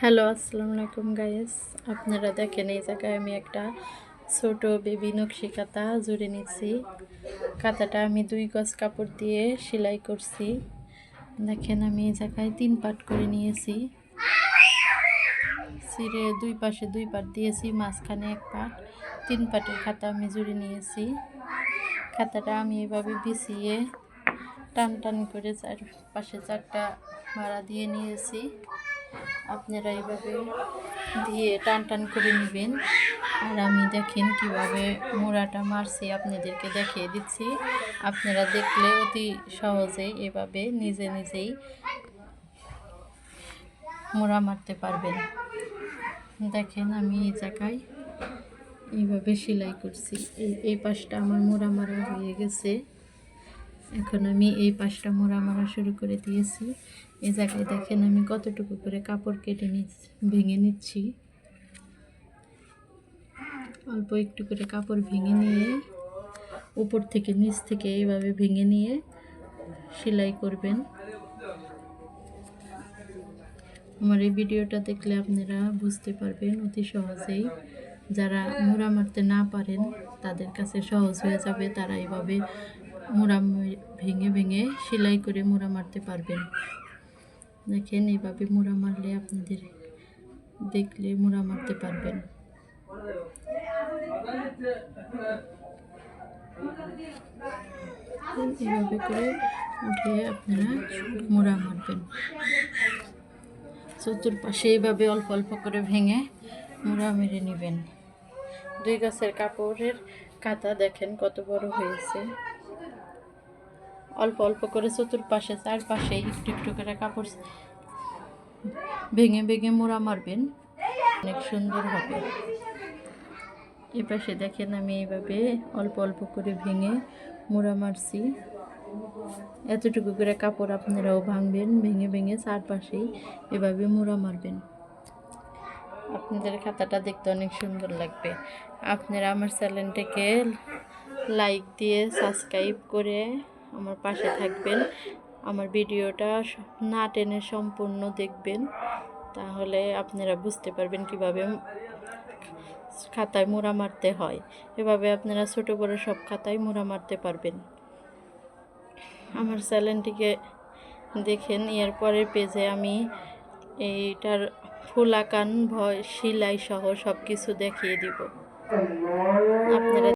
Hello, আসসালামু আলাইকুম guys আপনারা দেখেন এই জায়গায় আমি একটা ছোট বেবি নকশি কাতা জুড়ে নিচ্ছি। কাতাটা আমি দুই গজ কাপড় দিয়ে সেলাই করছি। দেখেন আমি এই জায়গায় তিন পাট করে নিয়েছি। সিরে দুই পাশে দুই পাট দিয়েছি, মাঝখানে এক পাট। তিন পাটের খাতা আমি জুড়ে নিয়েছি। খাতাটা আমি এভাবে বিছিয়ে টান টান করে চার পাশে চারটা ভাড়া দিয়ে নিয়েছি। আপনারা এইভাবে দিয়ে টান টান করে নেবেন। আর আমি দেখেন কীভাবে মোড়াটা মারছি, আপনাদেরকে দেখিয়ে দিচ্ছি। আপনারা দেখলে অতি সহজেই এভাবে নিজে নিজেই মোড়া মারতে পারবেন। দেখেন আমি এই জায়গায় এইভাবে সেলাই করছি। এই এই পাশটা আমার মোড়া মারা হয়ে গেছে। এখন আমি এই পাশটা মোড়া মারা শুরু করে দিয়েছি। এই জায়গায় দেখেন আমি কতটুকু করে কাপড় কেটে নিচ্ছি ভেঙে নিচ্ছি। অল্প একটু করে কাপড় ভেঙে নিয়ে, উপর থেকে নিচ থেকে এইভাবে ভেঙে নিয়ে সেলাই করবেন। আমার এই ভিডিওটা দেখলে আপনারা বুঝতে পারবেন অতি সহজেই যারা মোড়া মারতে না পারেন, তাদের কাছে সহজ হয়ে যাবে তারা এইভাবে মোড়া ভেঙে ভেঙে সেলাই করে মোড়া মারতে পারবেন। দেখেন এইভাবে মোড়া মারলে আপনাদের দেখলে মোড়া মারতে পারবেন। এইভাবে করে উঠে আপনারা মোড়া মারবেন। চতুর্পাশে এইভাবে অল্প অল্প করে ভেঙে মোড়া মেরে নেবেন। দুই গাছের কাপড়ের কাতা দেখেন কত বড় হয়েছে। অল্প অল্প করে চতুর্পাশে, চারপাশে একটু একটু করে কাপড় ভেঙে ভেঙে মোড়া মারবেন, অনেক সুন্দর হবে। এ পাশে দেখেন আমি এইভাবে অল্প অল্প করে ভেঙে মোড়া মারছি। এতটুকু করে কাপড় আপনারাও ভাঙবেন, ভেঙে ভেঙে চারপাশেই এভাবে মোড়া মারবেন। আপনাদের খাতাটা দেখতে অনেক সুন্দর লাগবে। আপনারা আমার চ্যানেলটাকে লাইক দিয়ে সাবস্ক্রাইব করে আমার পাশে থাকবেন। আমার ভিডিওটা না টেনে সম্পূর্ণ দেখবেন। তাহলে আপনারা বুঝতে পারবেন কীভাবে খাতায় মোড়া মারতে হয়। এভাবে আপনারা ছোট বড় সব খাতায় মোড়া মারতে পারবেন। আমার চ্যানেলটিকে দেখেন এর পরের পেজে আমি এইটার ফুল আকান ভয় সেলাই সহ সব কিছু দেখিয়ে দিব। আপনারা